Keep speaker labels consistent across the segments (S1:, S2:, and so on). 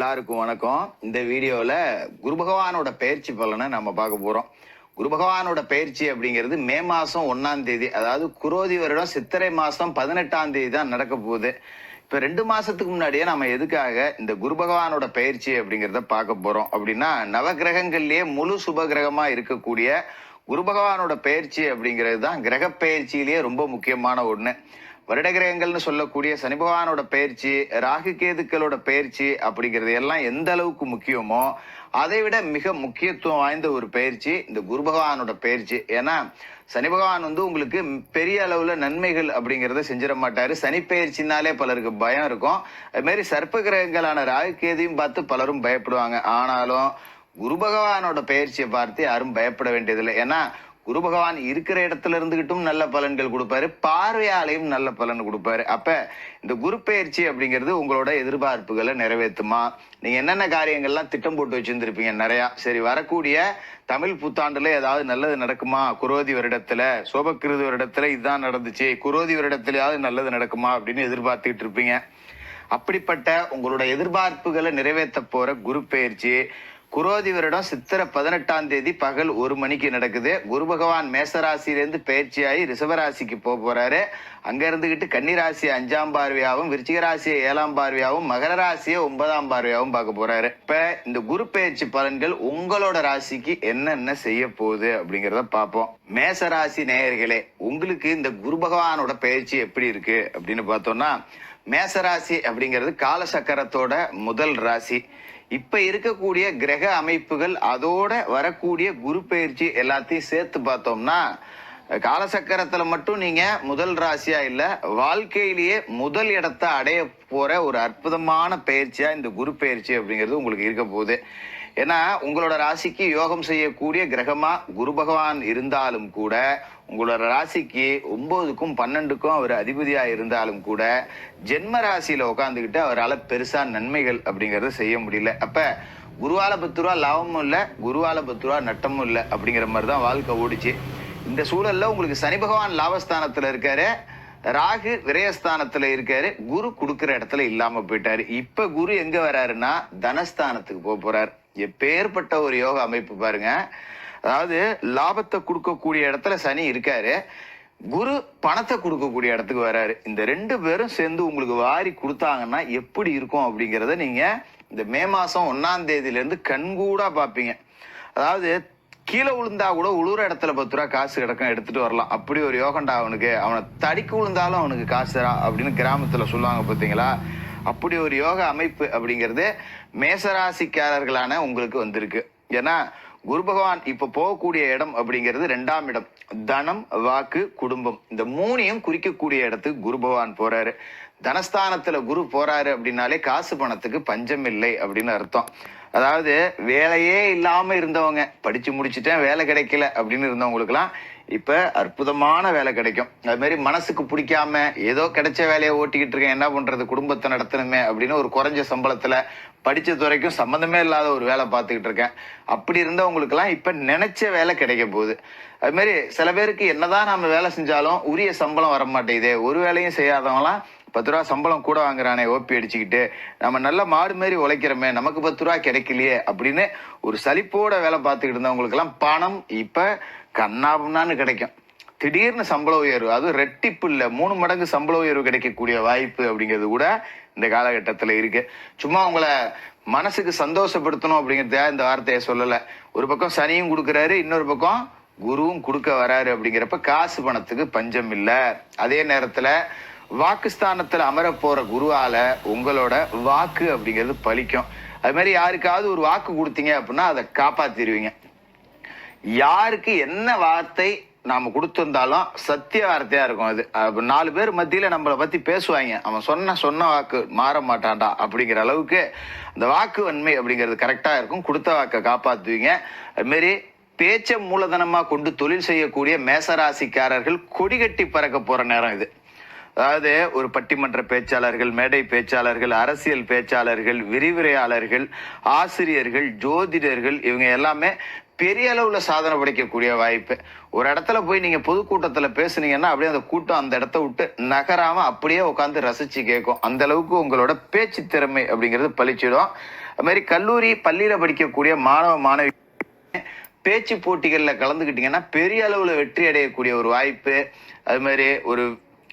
S1: எல்லாருக்கும் வணக்கம். இந்த வீடியோவில் குரு பகவானோட பயிற்சி பலனை நம்ம பார்க்க போகிறோம் குரு பகவானோட பயிற்சி அப்படிங்கிறது மே மாதம் ஒன்றாம் தேதி அதாவது குரோதி வருடம் சித்திரை மாதம் பதினெட்டாம் தேதி தான் நடக்க போகுது. இப்போ ரெண்டு மாதத்துக்கு முன்னாடியே நம்ம எதுக்காக இந்த குரு பகவானோட பயிற்சி அப்படிங்கிறத பார்க்க போகிறோம் அப்படின்னா நவகிரகங்கள்லேயே முழு சுபகிரகமாக இருக்கக்கூடிய குரு பகவானோட பயிற்சி அப்படிங்கிறது தான் கிரக பயிற்சியிலேயே ரொம்ப முக்கியமான ஒன்று வருட கிரகங்கள்னு சொல்லக்கூடிய சனி பகவானோட பயிற்சி ராகு கேதுக்களோட பயிற்சி அப்படிங்கிறது எல்லாம் எந்த அளவுக்கு முக்கியமோ அதை விட மிக முக்கியத்துவம் வாய்ந்த ஒரு பயிற்சி இந்த குரு பகவானோட பயிற்சி. ஏன்னா சனி பகவான் வந்து உங்களுக்கு பெரிய அளவுல நன்மைகள் அப்படிங்கிறத செஞ்சிட மாட்டாரு. சனி பயிற்சினாலே பலருக்கு பயம் இருக்கும். அது மாதிரி சர்ப்ப கிரகங்களான ராகு கேதையும் பார்த்து பலரும் பயப்படுவாங்க. ஆனாலும் குரு பகவானோட பயிற்சியை பார்த்து யாரும் பயப்பட வேண்டியதில்லை. ஏன்னா குரு பகவான் இருக்கிற இடத்துல இருந்துகிட்டும் நல்ல பலன்கள் கொடுப்பாரு. பார்வையாலையும் நல்ல பலன் கொடுப்பாரு. அப்ப இந்த குரு பயிற்சி அப்படிங்கிறது உங்களோட எதிர்பார்ப்புகளை நிறைவேற்றுமா நீங்க என்னென்ன காரியங்கள்லாம் திட்டம் போட்டு வச்சிருந்திருப்பீங்க நிறையா? சரி வரக்கூடிய தமிழ் புத்தாண்டுல ஏதாவது நல்லது நடக்குமா? குரோதி வருடத்துல சோபக்கிருது வருடத்துல இதுதான் நடந்துச்சு. குரோதி வருடத்துலயாவது நல்லது நடக்குமா அப்படின்னு எதிர்பார்த்துக்கிட்டு இருப்பீங்க. அப்படிப்பட்ட உங்களோட எதிர்பார்ப்புகளை நிறைவேற்ற போற குரு பயிற்சி குரோதி வருடம் சித்திர பதினெட்டாம் தேதி பகல் ஒரு மணிக்கு நடக்குது. குரு பகவான் மேசராசியிலேருந்து பயிற்சியாகி ரிஷபராசிக்கு போக போறாரு. அங்க இருந்துகிட்டு கன்னிராசி அஞ்சாம் பார்வையாகவும் விருச்சிக ராசியை ஏழாம் பார்வையாகவும் மகர ராசியை ஒன்பதாம் பார்வையாகவும் பார்க்க போறாரு. இப்ப இந்த குரு பயிற்சி பலன்கள் உங்களோட ராசிக்கு என்னென்ன செய்ய போகுது அப்படிங்கிறத பார்ப்போம். மேச ராசி நேயர்களே உங்களுக்கு இந்த குரு பகவானோட பயிற்சி எப்படி இருக்கு அப்படின்னு பார்த்தோம்னா மேசராசி அப்படிங்கிறது காலசக்கரத்தோட முதல் ராசி. இப்போ இருக்கக்கூடிய கிரக அமைப்புகள் அதோட வரக்கூடிய குரு பயிற்சி எல்லாத்தையும் சேர்த்து பார்த்தோம்னா காலசக்கரத்தில் மட்டும் நீங்கள் முதல் ராசியாக இல்லை வாழ்க்கையிலேயே முதல் இடத்த அடைய போகிற ஒரு அற்புதமான பயிற்சியாக இந்த குரு பயிற்சி அப்படிங்கிறது உங்களுக்கு இருக்க போகுது. ஏன்னா உங்களோட ராசிக்கு யோகம் செய்யக்கூடிய கிரகமா குரு பகவான் இருந்தாலும் கூட உங்களோட ராசிக்கு ஒன்பதுக்கும் பன்னெண்டுக்கும் அவர் அதிபதியா இருந்தாலும் கூட ஜென்ம ராசியில உட்காந்துக்கிட்டு அவரால் பெருசா நன்மைகள் அப்படிங்கறத செய்ய முடியல. அப்ப குருவால பத்து ரூபா லாபமும் இல்லை குருவால பத்து ரூபா நட்டமும் இல்லை அப்படிங்கிற மாதிரி தான் வாழ்க்கை ஓடிச்சு. இந்த சூழல்ல உங்களுக்கு சனி பகவான் லாபஸ்தானத்துல இருக்காரு ராகு விரயஸ்தானத்துல இருக்காரு குரு கொடுக்குற இடத்துல இல்லாம போயிட்டாரு. இப்ப குரு எங்க வராருன்னா தனஸ்தானத்துக்கு போக போறாரு. எப்பேற்பட்ட ஒரு யோக அமைப்பு பாருங்க. அதாவது லாபத்தை கொடுக்கக்கூடிய இடத்துல சனி இருக்காரு. குரு பணத்தை கொடுக்கக்கூடிய இடத்துக்கு வராரு. இந்த ரெண்டு பேரும் சேர்ந்து உங்களுக்கு வாரி கொடுத்தாங்கன்னா எப்படி இருக்கும் அப்படிங்கிறத நீங்க இந்த மே மாசம் ஒன்னாம் தேதியிலேருந்து கண்கூடா அதாவது கீழே விழுந்தா கூட உழுற இடத்துல பத்து ரூபா காசு கிடக்கும் எடுத்துட்டு வரலாம். அப்படி ஒரு யோகண்டா அவனுக்கு. அவனை தடிக்கு விழுந்தாலும் அவனுக்கு காசுரா அப்படின்னு கிராமத்துல சொல்லுவாங்க பார்த்தீங்களா அப்படி ஒரு யோக அமைப்பு அப்படிங்கிறது மேசராசிக்காரர்களான உங்களுக்கு வந்திருக்கு. ஏன்னா குரு பகவான் இப்போ போகக்கூடிய இடம் அப்படிங்கிறது ரெண்டாம் இடம். தனம் வாக்கு குடும்பம். இந்த மூணையும் குறிக்கக்கூடிய இடத்துக்கு குரு பகவான் போறாரு. தனஸ்தானத்துல குரு போறாரு அப்படின்னாலே காசு பணத்துக்கு பஞ்சம் இல்லை அப்படின்னு அர்த்தம். அதாவது வேலையே இல்லாமல் இருந்தவங்க. படித்து முடிச்சுட்டேன் வேலை கிடைக்கல அப்படின்னு இருந்தவங்களுக்குலாம் இப்போ அற்புதமான வேலை கிடைக்கும். அதுமாரி மனசுக்கு பிடிக்காம ஏதோ கிடைச்ச வேலையை ஓட்டிக்கிட்டு இருக்கேன் என்ன பண்ணுறது குடும்பத்தை நடத்தணுமே அப்படின்னு ஒரு குறைஞ்ச சம்பளத்தில் படித்த துறைக்கும் சம்மந்தமே இல்லாத ஒரு வேலை பார்த்துக்கிட்டு இருக்கேன். அப்படி இருந்தவங்களுக்குலாம் இப்போ நினைச்ச வேலை கிடைக்க போகுது. அதுமாரி சில பேருக்கு என்னதான் நம்ம வேலை செஞ்சாலும் உரிய சம்பளம் வர மாட்டேங்குது ஒரு வேலையும் செய்யாதவங்களாம் பத்து ரூபா சம்பளம் கூட வாங்குறானே ஓப்பி அடிச்சுக்கிட்டு நம்ம நல்ல மாடு மாதிரி உழைக்கிறோமே நமக்கு பத்து ரூபா கிடைக்கலையே அப்படின்னு ஒரு சலிப்போட வேலை பார்த்துக்கிட்டு இருந்தவங்களுக்கெல்லாம் பணம் இப்போ கண்ணாபுண்ணான்னு கிடைக்கும். திடீர்னு சம்பள உயர்வு அதுவும் ரெட்டிப்பு இல்லை மூணு மடங்கு சம்பள உயர்வு கிடைக்கக்கூடிய வாய்ப்பு அப்படிங்கிறது கூட இந்த காலகட்டத்தில் இருக்கு. சும்மா உங்களை மனசுக்கு சந்தோஷப்படுத்தணும் அப்படிங்கிறதுக்காக இந்த வார்த்தையை சொல்லலை. ஒரு பக்கம் சனியும் கொடுக்குறாரு இன்னொரு பக்கம் குருவும் கொடுக்க வராரு அப்படிங்கிறப்ப காசு பணத்துக்கு பஞ்சம் இல்லை. அதே நேரத்தில் வாக்குஸ்தானத்தில் அமர போற குருவால உங்களோட வாக்கு அப்படிங்கிறது பலிக்கும் அது மாதிரி யாருக்காவது ஒரு வாக்கு கொடுத்தீங்க அப்படின்னா அதை காப்பாத்திடுவீங்க யாருக்கு என்ன வார்த்தை நாம கொடுத்துருந்தாலும் சத்திய வார்த்தையா இருக்கும் அது. நாலு பேர் மத்தியில நம்மளை பத்தி பேசுவாங்க. அவன் சொன்ன சொன்ன வாக்கு மாற மாட்டான்டா அப்படிங்கிற அளவுக்கு அந்த வாக்கு வன்மை அப்படிங்கிறது கரெக்டா இருக்கும். கொடுத்த வாக்கை காப்பாத்துவீங்க. அதுமாரி பேச்சை பேச்ச மூலதனமா கொண்டு தொழில் செய்யக்கூடிய மேசராசிக்காரர்கள் கொடிகட்டி பறக்க போற நேரம் இது. அதாவது ஒரு பட்டிமன்ற பேச்சாளர்கள் மேடை பேச்சாளர்கள் அரசியல் பேச்சாளர்கள் விரிவுரையாளர்கள் ஆசிரியர்கள் ஜோதிடர்கள் இவங்க எல்லாமே பெரிய அளவில் சாதனை படைக்கக்கூடிய வாய்ப்பு. ஒரு இடத்துல போய் நீங்கள் பொதுக்கூட்டத்தில் பேசுனீங்கன்னா அப்படியே அந்த கூட்டம் அந்த இடத்த விட்டு நகராமல் அப்படியே உட்காந்து ரசித்து கேட்கும். அந்த அளவுக்கு உங்களோட பேச்சு திறமை அப்படிங்கிறது பழிச்சிடும் அது மாதிரி கல்லூரி பள்ளியில் படிக்கக்கூடிய மாணவ மாணவி பேச்சு போட்டிகளில் கலந்துக்கிட்டிங்கன்னா பெரிய அளவில் வெற்றி அடையக்கூடிய ஒரு வாய்ப்பு. அது மாதிரி ஒரு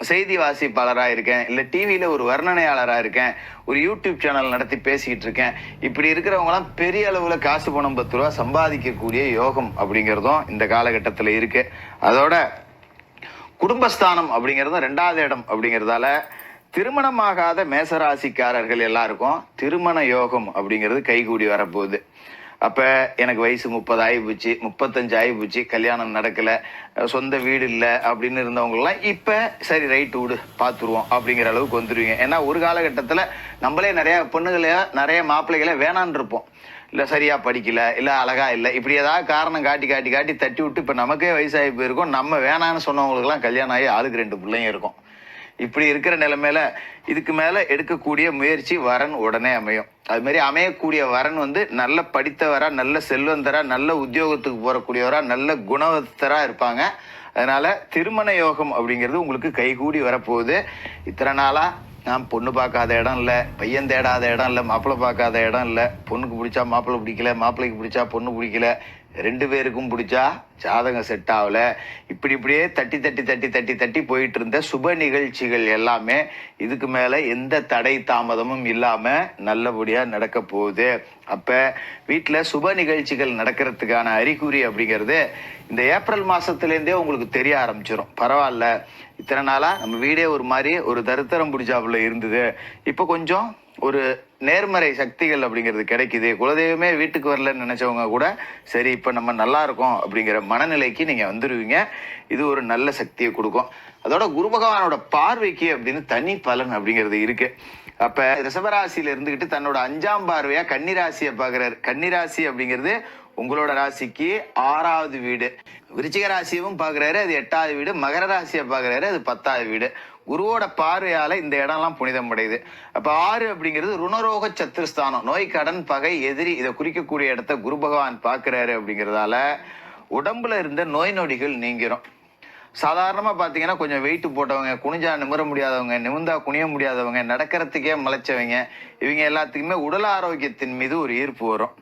S1: செய்தி வாசிப்பாளராக இருக்கேன் இல்லை டிவியில் ஒரு வர்ணனையாளராக இருக்கேன் ஒரு யூடியூப் சேனல் நடத்தி பேசிக்கிட்டு இருக்கேன். இப்படி இருக்கிறவங்களாம் பெரிய அளவில் காசு பணம் பத்து ரூபா சம்பாதிக்கக்கூடிய யோகம் அப்படிங்கிறதும் இந்த காலகட்டத்தில் இருக்குது அதோட குடும்பஸ்தானம் அப்படிங்கிறதும் ரெண்டாவது இடம் அப்படிங்கிறதால திருமணமாகாத மேசராசிக்காரர்கள் எல்லாருக்கும் திருமண யோகம் அப்படிங்கிறது கைகூடி வரப்போகுது. அப்ப எனக்கு வயசு முப்பது ஆகி போச்சு முப்பத்தஞ்சு ஆகி போச்சு கல்யாணம் நடக்கல சொந்த வீடு இல்லை அப்படின்னு இருந்தவங்கலாம் இப்ப சரி ரைட்டு விடு பார்த்துருவோம் அப்படிங்கிற அளவுக்கு வந்துருவீங்க. ஏன்னா ஒரு காலகட்டத்தில் நம்மளே நிறைய பொண்ணுகளை நிறைய மாப்பிள்ளைகளை வேணான்னு இருப்போம். இல்லை சரியா படிக்கல இல்லை அழகா இல்லை இப்படி ஏதாவது காரணம் காட்டி காட்டி காட்டி தட்டி விட்டு இப்போ நமக்கே வயசாகி போயிருக்கோம். நம்ம வேணான்னு சொன்னவங்களுக்குலாம் கல்யாணம் ஆகி ஆளுக்கு ரெண்டு பிள்ளைங்க இருக்கும். இப்படி இருக்கிற நிலைமையில இதுக்கு மேல எடுக்கக்கூடிய முயற்சி வரன் உடனே அமையும். அது மாதிரி அமையக்கூடிய வரன் வந்து நல்ல படித்தவரா நல்ல செல்வந்தரா நல்ல உத்தியோகத்துக்கு போறக்கூடியவரா நல்ல குணவத்தரா இருப்பாங்க. அதனால திருமண யோகம் அப்படிங்கிறது உங்களுக்கு கைகூடி வரப்போகுது. இத்தனை நாளா நான் பொண்ணு பார்க்காத இடம் இல்லை பையன் தேடாத இடம் இல்லை மாப்பிள்ளை பார்க்காத இடம் இல்லை பொண்ணுக்கு பிடிச்சா மாப்பிள்ளை பிடிக்கல மாப்பிள்ளைக்கு பிடிச்சா பொண்ணு பிடிக்கல ரெண்டு பேருக்கும் பிடிச்சா ஜாதகம் செட் ஆகல. இப்படி இப்படியே தட்டி தட்டி தட்டி தட்டி தட்டி போயிட்டு இருந்த சுப நிகழ்ச்சிகள் எல்லாமே இதுக்கு மேல எந்த தடை தாமதமும் இல்லாம நல்லபடியா நடக்க போகுது. அப்ப வீட்டுல சுப நிகழ்ச்சிகள் நடக்கிறதுக்கான அறிகுறி அப்படிங்கிறது இந்த ஏப்ரல் மாசத்துலேருந்தே உங்களுக்கு தெரிய ஆரம்பிச்சிடும் பரவாயில்ல. இத்தனை நாளா நம்ம வீடே ஒரு மாதிரி ஒரு தருத்தரம் பிடிச்சாப்புல இருந்தது. இப்போ கொஞ்சம் ஒரு நேர்மறை சக்திகள் அப்படிங்கிறது கிடைக்குது. குலதெய்வமே வீட்டுக்கு வரலன்னு நினைச்சவங்க கூட சரி இப்போ நம்ம நல்லா இருக்கோம் அப்படிங்கிற மனநிலைக்கு நீங்க வந்துடுவீங்க இது ஒரு நல்ல சக்தியை கொடுக்கும். அதோட குரு பகவானோட பார்வைக்கு அப்படின்னு தனி பலன் அப்படிங்கிறது இருக்கு. அப்ப ரிஷபராசியில இருந்துகிட்டு தன்னோட அஞ்சாம் பார்வையா கன்னிராசியை பாக்குறாரு கன்னிராசி அப்படிங்கிறது உங்களோட ராசிக்கு ஆறாவது வீடு. விருச்சிக ராசியவும் பாக்குறாரு அது எட்டாவது வீடு. மகர ராசியை பாக்குறாரு அது பத்தாவது வீடு. குருவோட பார்வையால இந்த இடம்லாம் புனிதம் அடையுது அப்ப ஆறு அப்படிங்கிறது ருணரோக சத்துருஸ்தானம் நோய் கடன் பகை எதிரி இதை குறிக்கக்கூடிய இடத்த குரு பகவான் பாக்குறாரு அப்படிங்கிறதால உடம்புல இருந்த நோய் நொடிகள் நீங்கிரும். சாதாரணமாக பார்த்தீங்கன்னா கொஞ்சம் வெயிட் போட்டவங்க குனிஞ்சா நிமிர முடியாதவங்க நிமிந்தா குனிய முடியாதவங்க நடக்கிறதுக்கே மலைச்சவங்க இவங்க எல்லாத்துக்குமே உடல் ஆரோக்கியத்தின் மீது ஒரு ஈர்ப்பு வரும்.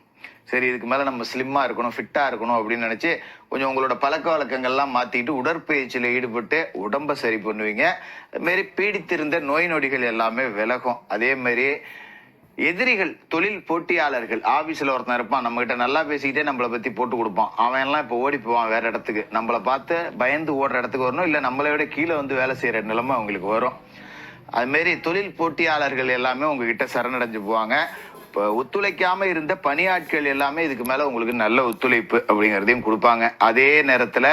S1: சரி இதுக்கு மேலே நம்ம ஸ்லிம்மாக இருக்கணும் ஃபிட்டாக இருக்கணும் அப்படின்னு நினச்சி கொஞ்சம் உங்களோட பழக்க வழக்கங்கள்லாம் மாற்றிக்கிட்டு உடற்பயிற்சியில் ஈடுபட்டு உடம்ப சரி பண்ணுவீங்க. அதுமாரி பீடித்திருந்த நோய் நொடிகள் எல்லாமே விலகும். அதேமாரி எதிரிகள் தொழில் போட்டியாளர்கள் ஆஃபீஸில் ஒருத்தன் இருப்பான் நம்மகிட்ட நல்லா பேசிக்கிட்டே நம்மளை பற்றி போட்டு கொடுப்பான். அவன் எல்லாம் இப்போ ஓடி போவான் வேற இடத்துக்கு. நம்மளை பார்த்து பயந்து ஓடுற இடத்துக்கு வரணும் இல்லை நம்மளை விட கீழே வந்து வேலை செய்கிற நிலைமை அவங்களுக்கு வரும். அதுமாரி தொழில் போட்டியாளர்கள் எல்லாமே உங்ககிட்ட சரணடைஞ்சு போவாங்க. இப்போ ஒத்துழைக்காம இருந்த பணியாட்கள் எல்லாமே இதுக்கு மேல உங்களுக்கு நல்ல ஒத்துழைப்பு அப்படிங்கிறதையும் கொடுப்பாங்க. அதே நேரத்துல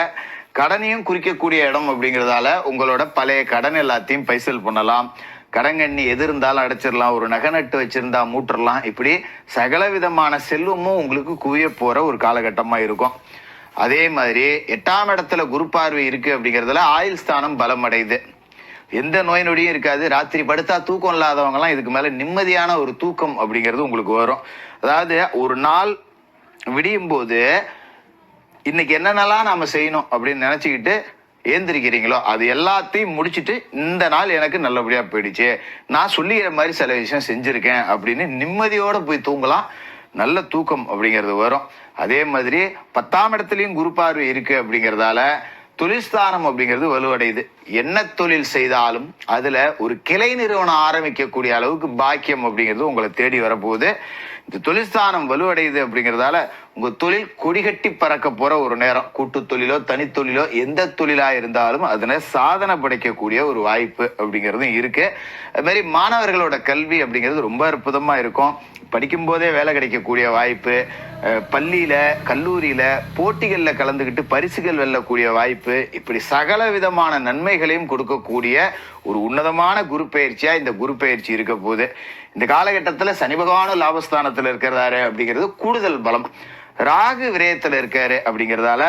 S1: கடனையும் குறிக்கக்கூடிய இடம் அப்படிங்கிறதால உங்களோட பழைய கடன் எல்லாத்தையும் பைசல் பண்ணலாம். கடங்கண்ணி எது இருந்தாலும் அடைச்சிடலாம். ஒரு நகை நட்டு வச்சிருந்தா மூட்டுறலாம். இப்படி சகல விதமான செல்வமும் உங்களுக்கு குவிய போற ஒரு காலகட்டமா இருக்கும். அதே மாதிரி எட்டாம் இடத்துல குரு பார்வை இருக்கு அப்படிங்கிறதுல ஆயுள் ஸ்தானம் பலம் அடையுது எந்த நோய் நொடியும் இருக்காது. ராத்திரி படுத்தா தூக்கம் இல்லாதவங்கலாம் இதுக்கு மேல நிம்மதியான ஒரு தூக்கம் அப்படிங்கிறது உங்களுக்கு வரும். அதாவது ஒரு நாள் விடியும் போது இன்னைக்கு என்னென்னலாம் நாம செய்யணும் அப்படின்னு நினைச்சுக்கிட்டு ஏந்திரிக்கிறீங்களோ அது எல்லாத்தையும் முடிச்சுட்டு இந்த நாள் எனக்கு நல்லபடியா போயிடுச்சு. நான் சொல்லிக்கிற மாதிரி சில விஷயம் செஞ்சிருக்கேன் அப்படின்னு நிம்மதியோட போய் தூங்கலாம். நல்ல தூக்கம் அப்படிங்கிறது வரும். அதே மாதிரி பத்தாம் இடத்துலையும் குரு பார்வை இருக்கு அப்படிங்கிறதால தொழில்ஸ்தானம் அப்படிங்கிறது வலுவடையுது. என்ன தொழில் செய்தாலும் அதுல ஒரு கிளை நிறுவனம் ஆரம்பிக்கக்கூடிய அளவுக்கு பாக்கியம் அப்படிங்கிறது உங்களை தேடி வரப்போகுது. இந்த தொழில்ஸ்தானம் வலுவடையுது அப்படிங்கிறதால உங்க தொழில் கொடிகட்டி பறக்க போற ஒரு நேரம். கூட்டு தொழிலோ தனித்தொழிலோ எந்த தொழிலா இருந்தாலும் அதனை சாதனை படைக்கக்கூடிய ஒரு வாய்ப்பு அப்படிங்கிறதும் இருக்கு. அது மாதிரி மாணவர்களோட கல்வி அப்படிங்கிறது ரொம்ப அற்புதமா இருக்கும். படிக்கும் போதே வேலை கிடைக்கக்கூடிய வாய்ப்பு. பள்ளியில கல்லூரியில போட்டிகளில் கலந்துக்கிட்டு பரிசுகள் வெல்லக்கூடிய வாய்ப்பு. இப்படி சகல விதமான நன்மைகளையும் கொடுக்கக்கூடிய ஒரு உன்னதமான குரு பயிற்சியா இந்த குரு பயிற்சி இருக்க போகுது. இந்த காலகட்டத்தில் சனி பகவானும் லாபஸ்தானத்தில் இருக்கிறாரு அப்படிங்கிறது கூடுதல் பலம். ராகு விரயத்தில் இருக்காரு அப்படிங்கிறதால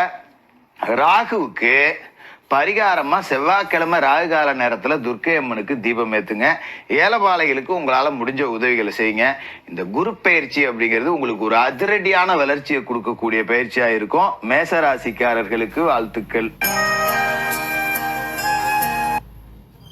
S1: ராகுவுக்கு பரிகாரமாக செவ்வாய்க்கிழமை ராகு கால நேரத்தில் துர்க்கை அம்மனுக்கு தீபம் ஏற்றுங்க ஏலபாளைகளுக்கு உங்களால் முடிஞ்ச உதவிகளை செய்யுங்க. இந்த குரு பயிற்சி அப்படிங்கிறது உங்களுக்கு ஒரு அதிரடியான வளர்ச்சியை கொடுக்கக்கூடிய பயிற்சியாக இருக்கும். மேச ராசிக்காரர்களுக்கு வாழ்த்துக்கள்.